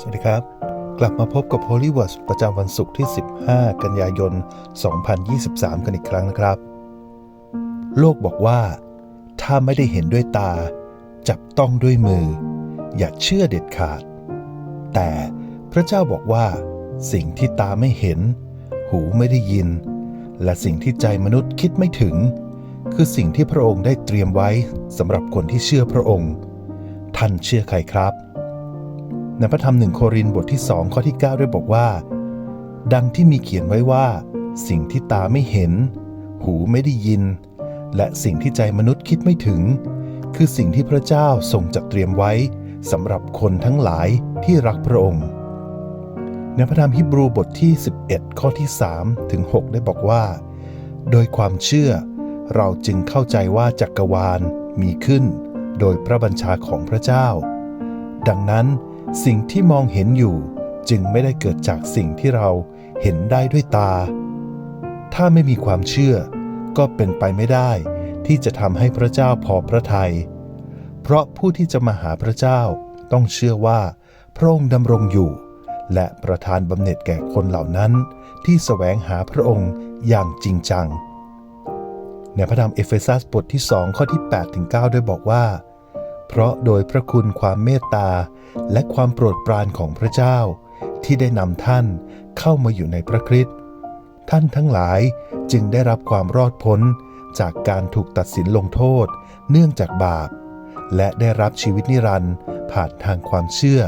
สวัสดีครับ กลับมาพบกับ Holy Words ประจำวันศุกร์ที่ 15 กันยายน 2023 กันอีกครั้งนะครับ โลกบอกว่า ถ้าไม่ได้เห็นด้วยตา จับต้องด้วยมือ อย่าเชื่อเด็ดขาด แต่พระเจ้าบอกว่า สิ่งที่ตาไม่เห็น หูไม่ได้ยิน และสิ่งที่ใจมนุษย์คิดไม่ถึง คือสิ่งที่พระองค์ได้เตรียมไว้สำหรับคนที่เชื่อพระองค์ ท่านเชื่อใครครับ ในพระธรรมหนึ่งโครินบทที่สองข้อที่9ได้บอกว่า ดังที่มีเขียนไว้ว่า สิ่งที่ตาไม่เห็น หูไม่ได้ยิน และสิ่งที่ใจมนุษย์คิดไม่ถึง คือสิ่งที่พระเจ้าทรงจัดเตรียมไว้สำหรับคนทั้งหลายที่รักพระองค์ ในพระธรรมฮิบรูบทที่ 11 ข้อที่3ถึง6ได้บอกว่า โดยความเชื่อเราจึงเข้าใจว่าจักรวาลมีขึ้น โดยพระบัญชาของพระเจ้า ดังนั้น สิ่งที่มองเห็นอยู่จึงไม่ได้เกิดจากสิ่งที่เราเห็นได้ด้วยตา ถ้าไม่มีความเชื่อ ก็เป็นไปไม่ได้ ที่จะทำให้พระเจ้าพอพระทยัย เพราะผู้ที่จะมาหาพระเจ้าต้องเชื่อว่า พระองค์ดำรงอยู่ และประทานบำเหน็จแก่คนเหล่านั้น ที่แสวงหาพระองค์อย่างจริงจัง ในพระธรรมเอเฟซัสบทที่ 2 ข้อที่8ถึง9ด้วยบอกว่า เพราะโดยพระคุณความเมตตา และความโปรดปรานของพระเจ้า ที่ได้นำท่านเข้ามาอยู่ในพระคริสต์ท่านทั้งหลายจึงได้รับความรอดพ้นจากการถูกตัดสินลงโทษ เนื่องจากบาป และได้รับชีวิตนิรันดร์ผ่านทางความเชื่อ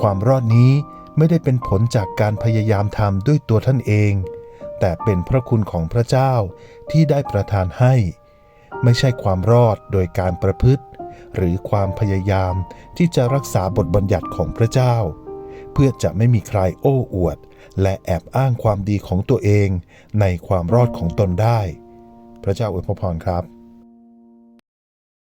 ความรอดนี้ไม่ได้เป็นผลจากการพยายามทำด้วยตัวท่านเอง แต่เป็นพระคุณของพระเจ้าที่ได้ประทานให้ ไม่ใช่ความรอดโดยการประพฤติ หรือความพยายามที่จะรักษาบทบัญญัติของพระเจ้า เพื่อจะไม่มีใครโอ้อวด และแอบอ้างความดีของตัวเอง ในความรอดของตนได้ พระเจ้าอวยพรครับ